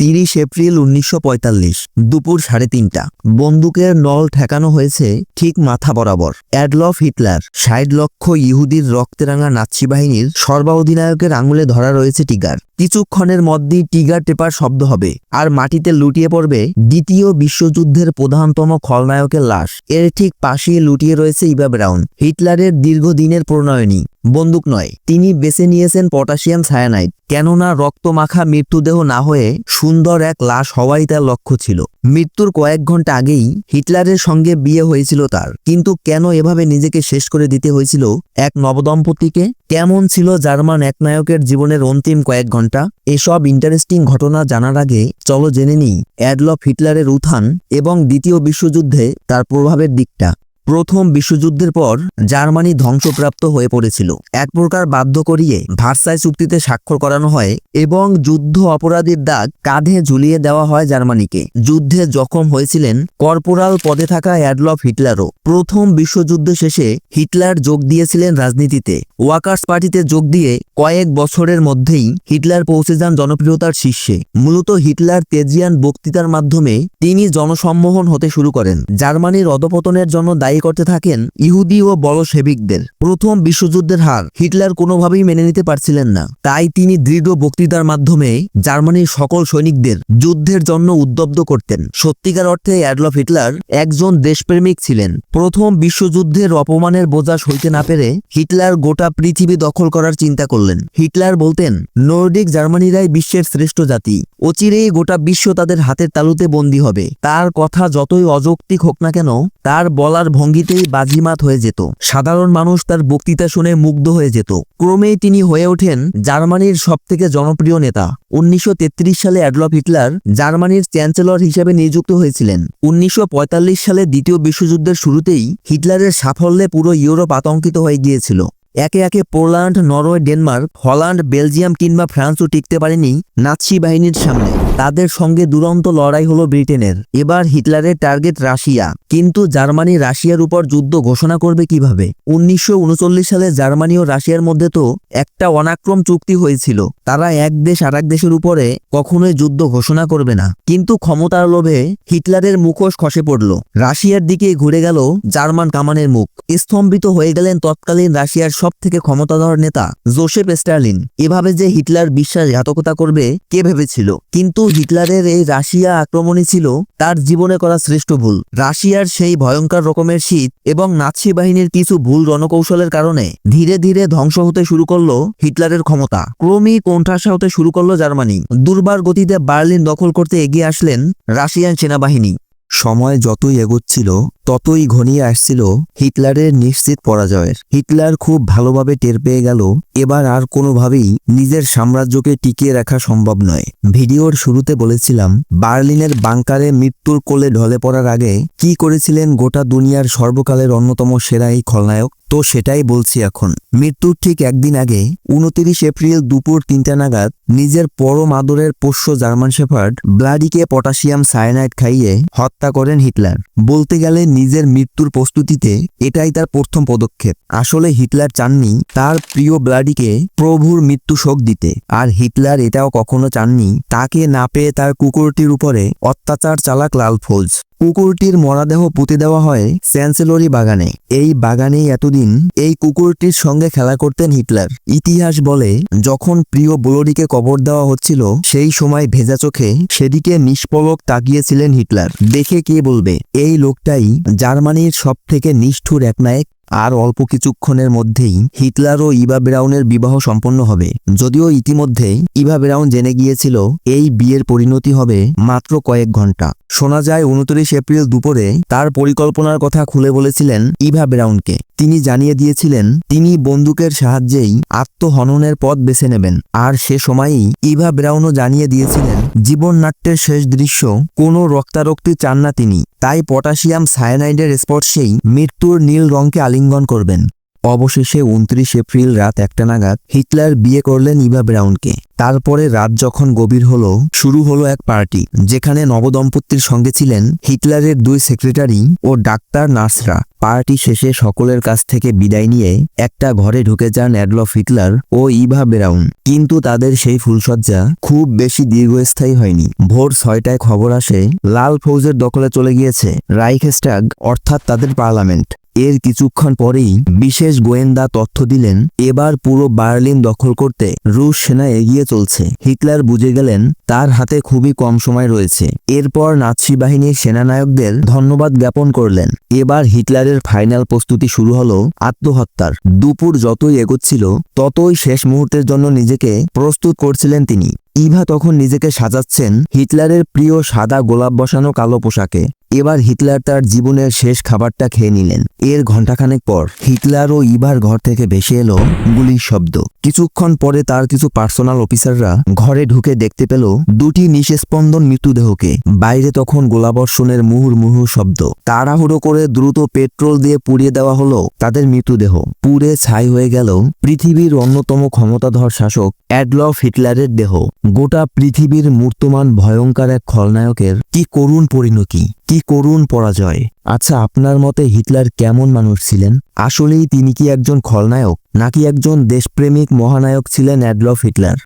তিরিশ এপ্রিল উনিশশো পঁয়তাল্লিশ, দুপুর সাড়ে তিনটা। বন্দুকের নল ঠেকানো হয়েছে ঠিক মাথা বরাবর। অ্যাডলফ হিটলার, ষাট লক্ষ ইহুদির রক্তেরাঙা নাৎসি বাহিনীর সর্বাধিনায়কের আঙুলে ধরা রয়েছে টিগার। কিছুক্ষণের মধ্যেই টিগার টেপার শব্দ হবে, আর মাটিতে লুটিয়ে পড়বে দ্বিতীয় বিশ্বযুদ্ধের প্রধানতম খলনায়কের লাশ। এর ঠিক পাশেই লুটিয়ে রয়েছে ইবা ব্রাউন, হিটলারের দীর্ঘদিনের প্রণয়নী। বন্দুক নয়। তিনি বেছে নিয়েছেন পটাশিয়াম সায়ানাইড। কেননা রক্তমাখা মৃত্যুদেহ না হয়ে সুন্দর এক লাশ হওয়াই তার লক্ষ্য ছিল। মৃত্যুর কয়েক ঘণ্টা আগেই হিটলারের সঙ্গে বিয়ে হয়েছিল তার। কিন্তু কেন এভাবে নিজেকে শেষ করে দিতে হয়েছিল এক নবদম্পতিকে? কেমন ছিল জার্মান এক নায়কের জীবনের অন্তিম কয়েক ঘণ্টা এসব ইন্টারেস্টিং ঘটনা জানার আগে চলো জেনে নিই অ্যাডলফ হিটলারের উত্থান এবং দ্বিতীয় বিশ্বযুদ্ধে তার প্রভাবের দিকটা। প্রথম বিশ্বযুদ্ধের পর জার্মানি ধ্বংসপ্রাপ্ত হয়ে পড়েছিল। এক প্রকার বাধ্য করিয়ে ভার্সাই চুক্তিতে স্বাক্ষর করানো হয় এবং যুদ্ধ অপরাধীর দাগ কাঁধে ঝুলিয়ে দেওয়া হয় জার্মানিকে। যুদ্ধে জখম হয়েছিলেন কর্পোরাল পদে থাকা অ্যাডলফ হিটলারও। প্রথম বিশ্বযুদ্ধ শেষে হিটলার যোগ দিয়েছিলেন রাজনীতিতে। ওয়াকার্স পার্টিতে যোগ দিয়ে কয়েক বছরের মধ্যেই হিটলার পৌঁছে যান জনপ্রিয়তার শীর্ষে। মূলত হিটলার তেজিয়ান বক্তৃতার মাধ্যমে তিনি জনসম্মোহন হতে শুরু করেন। জার্মানির অধপতনের জন্য দায়ী করতে থাকেন ইহুদি ও বলশেভিকদের প্রথম বিশ্বযুদ্ধের হার হিটলার কোনোভাবেই মেনে নিতে পারছিলেন না। তাই তিনি দৃঢ় বক্তৃতার মাধ্যমে জার্মানির সকল সৈনিকদের যুদ্ধের জন্য উদ্যব্ধ করতেন। সত্যিকার অর্থে অ্যাডলফ হিটলার একজন দেশপ্রেমিক ছিলেন। প্রথম বিশ্বযুদ্ধের অপমানের বোঝা সইতে না পেরে হিটলার গোটা পৃথিবী দখল করার চিন্তা করলেন। হিটলার বলতেন, নর্ডিক জার্মানিরাই বিশ্বের শ্রেষ্ঠ জাতি। অচিরেই গোটা বিশ্ব তাদের হাতের তালুতে বন্দী হবে। তার কথা যতই অযৌক্তিক হোক না কেন, তার বলার ভঙ্গিতেই বাজিমাত হয়ে যেত। সাধারণ মানুষ তার বক্তৃতা শুনে মুগ্ধ হয়ে যেত। ক্রমেই তিনি হয়ে ওঠেন জার্মানির সবথেকে জনপ্রিয় নেতা। উনিশশো তেত্রিশ সালে অ্যাডলফ হিটলার জার্মানির চ্যান্সেলর হিসেবে নিযুক্ত হয়েছিলেন। উনিশশো পঁয়তাল্লিশ সালে দ্বিতীয় বিশ্বযুদ্ধের শুরুতেই হিটলারের সাফল্যে পুরো ইউরোপ আতঙ্কিত হয়ে গিয়েছিল। একে একে Poland, Norway, Denmark, Holland, Belgium কিংবা ফ্রান্সও টিকতে পারেনি নাৎসি বাহিনীর সামনে। তাদের সঙ্গে দুরন্ত লড়াই হলো ব্রিটেনের। এবার হিটলারের টার্গেট রাশিয়া। কিন্তু জার্মানি রাশিয়ার উপর যুদ্ধ ঘোষণা করবে কীভাবে? উনিশশো উনচল্লিশ সালে জার্মানি ও রাশিয়ার মধ্যে তো একটা অনাক্রম চুক্তি হয়েছিল। তারা এক দেশ আর দেশের উপরে কখনোই যুদ্ধ ঘোষণা করবে না। কিন্তু ক্ষমতার লোভে হিটলারের মুখোশ খসে পড়ল। রাশিয়ার দিকে ঘুরে গেল জার্মান কামানের মুখ। স্তম্ভিত হয়ে গেলেন তৎকালীন রাশিয়ার সব থেকে ক্ষমতাধর নেতা জোসেফ স্টার্লিন এভাবে যে হিটলার বিশ্বাসঘাতকতা করবে, কে ভেবেছিল? কিন্তু হিটলারের এই রাশিয়া আক্রমণই ছিল তার জীবনে করা শ্রেষ্ঠ ভুল। রাশিয়ার সেই ভয়ঙ্কর রকমের শীত এবং নাৎসি বাহিনীর কিছু ভুল রণকৌশলের কারণে ধীরে ধীরে ধ্বংস হতে শুরু করল হিটলারের ক্ষমতা। ক্রমেই কোণঠাসা হতে শুরু করল জার্মানি। দুর্বার গতিতে বার্লিন দখল করতে এগিয়ে আসলেন রাশিয়ান সেনাবাহিনী। সময় যতই এগোচ্ছিল, ততই ঘনিয়ে আসছিল হিটলারের নিশ্চিত পরাজয়ের। হিটলার খুব ভালোভাবে টের পেয়ে গেল, এবার আর কোনোভাবেই নিজের সাম্রাজ্যকে টিকিয়ে রাখা সম্ভব নয়। ভিডিওর শুরুতে বলেছিলাম, বার্লিনের বাংকারে মৃত্যুর কোলে ঢলে পড়ার আগে কি করেছিলেন গোটা দুনিয়ার সর্বকালের অন্যতম সেরা এই খলনায়ক? তো সেটাই বলছি এখন। মৃত্যুর ঠিক একদিন আগে উনতিরিশ এপ্রিল দুপুর তিনটা নাগাদ নিজের পরম আদরের পোষ্য জার্মান শেফার্ড ব্লাডিকে পটাশিয়াম সায়ানাইড খাইয়ে হত্যা করেন হিটলার। বলতে গেলে নিজের মৃত্যুর প্রস্তুতিতে এটাই তার প্রথম পদক্ষেপ। আসলে হিটলার চাননি তার প্রিয় ব্লাডিকে প্রভুর মৃত্যু শোক দিতে। আর হিটলার এটাও কখনো চাননি তাকে না পেয়ে তার কুকুরটির উপরে অত্যাচার চালাক লাল ফৌজ কুকুরটির মরাদেহ পুঁতে দেওয়া হয় চ্যান্সেলরি বাগানে। এই বাগানেই এতদিন এই কুকুরটির সঙ্গে খেলা করতেন হিটলার। ইতিহাস বলে, যখন প্রিয় বোলরিকে কবর দেওয়া হচ্ছিল, সেই সময় ভেজা চোখে সেদিকে নিষ্পলক তাকিয়েছিলেন হিটলার। দেখে কে বলবে? এই লোকটাই জার্মানির সব থেকে নিষ্ঠুর একনায়ক আর অল্প কিছুক্ষণের মধ্যেই হিটলার ও ইভা ব্রাউনের বিবাহ সম্পন্ন হবে। যদিও ইতিমধ্যে ইভা ব্রাউন জেনে গিয়েছিল, এই বিয়ের পরিণতি হবে মাত্র কয়েক ঘণ্টা শোনা যায় উনত্রিশ এপ্রিল দুপুরে তার পরিকল্পনার কথা খুলে বলেছিলেন ইভা ব্রাউনকে। তিনি জানিয়ে দিয়েছিলেন, তিনি বন্দুকের সাহায্যেই আত্মহননের পথ বেছে নেবেন। আর সে সময়েই ইভা ব্রাউনও জানিয়ে দিয়েছিলেন জীবন নাট্যের শেষ দৃশ্য কোনো রক্তারক্তি চান না তিনি। তাই পটাশিয়াম সায়ানাইডের স্পর্শেই মৃত্যুর নীল রঙকে আলিঙ্গন করবেন। অবশেষে উনত্রিশ এপ্রিল রাত একটা নাগাদ হিটলার বিয়ে করলেন ইভা ব্রাউনকে। তারপরে রাত যখন গভীর হল, শুরু হলো এক পার্টি, যেখানে নবদম্পতির সঙ্গে ছিলেন হিটলারের দুই সেক্রেটারি ও ডাক্তার নার্সরা পার্টি শেষে সকলের কাছ থেকে বিদায় নিয়ে একটা ঘরে ঢুকে যান অ্যাডলফ হিটলার ও ইভা ব্রাউন। কিন্তু তাদের সেই ফুলসজ্জা খুব বেশি দীর্ঘস্থায়ী হয়নি। ভোর ছয়টায় খবর আসে, লাল ফৌজের দখলে চলে গিয়েছে রাইখস্টাগ, অর্থাৎ তাদের পার্লামেন্ট। এর কিছুক্ষণ পরেই বিশেষ গোয়েন্দা তথ্য দিলেন, এবার পুরো বার্লিন দখল করতে রুশ সেনা এগিয়ে চলছে। হিটলার বুঝে গেলেন, তার হাতে খুবই কম সময় রয়েছে। এরপর নাৎসি বাহিনীর সেনানায়কদের ধন্যবাদ জ্ঞাপন করলেন। এবার হিটলারের ফাইনাল প্রস্তুতি শুরু হলো আত্মহত্যার। দুপুর যতই এগোচ্ছিল, ততই শেষ মুহূর্তের জন্য নিজেকে প্রস্তুত করছিলেন তিনি। ইভা তখন নিজেকে সাজাচ্ছেন হিটলারের প্রিয় সাদা গোলাপ বসানো কালো পোশাকে। এবার হিটলার তার জীবনের শেষ খাবারটা খেয়ে নিলেন। এর ঘণ্টাখানেক পর হিটলার ও ইভার ঘর থেকে ভেসে এলো গুলির শব্দ। কিছুক্ষণ পরে তার কিছু পার্সোনাল অফিসাররা ঘরে ঢুকে দেখতে পেল দুটি নিঃস্পন্দন মৃতদেহকে। বাইরে তখন গোলাবর্ষণের মুহুর মুহুর শব্দ। তাড়াহুড়ো করে দ্রুত পেট্রোল দিয়ে পুড়িয়ে দেওয়া হলো তাদের মৃতদেহ। পুড়ে ছাই হয়ে গেল পৃথিবীর অন্যতম ক্ষমতাধর শাসক অ্যাডলফ হিটলারের দেহ। গোটা পৃথিবীর মূর্তমান ভয়ঙ্কর এক খলনায়কের কি করুণ পরিণতি, কি করুণ পরাজয়। আচ্ছা আপনার মতে হিটলার কেমন মানুষ ছিলেন? আসলেই তিনি কি একজন খলনায়ক, নাকি একজন দেশপ্রেমিক মহানায়ক ছিলেন অ্যাডলফ হিটলার?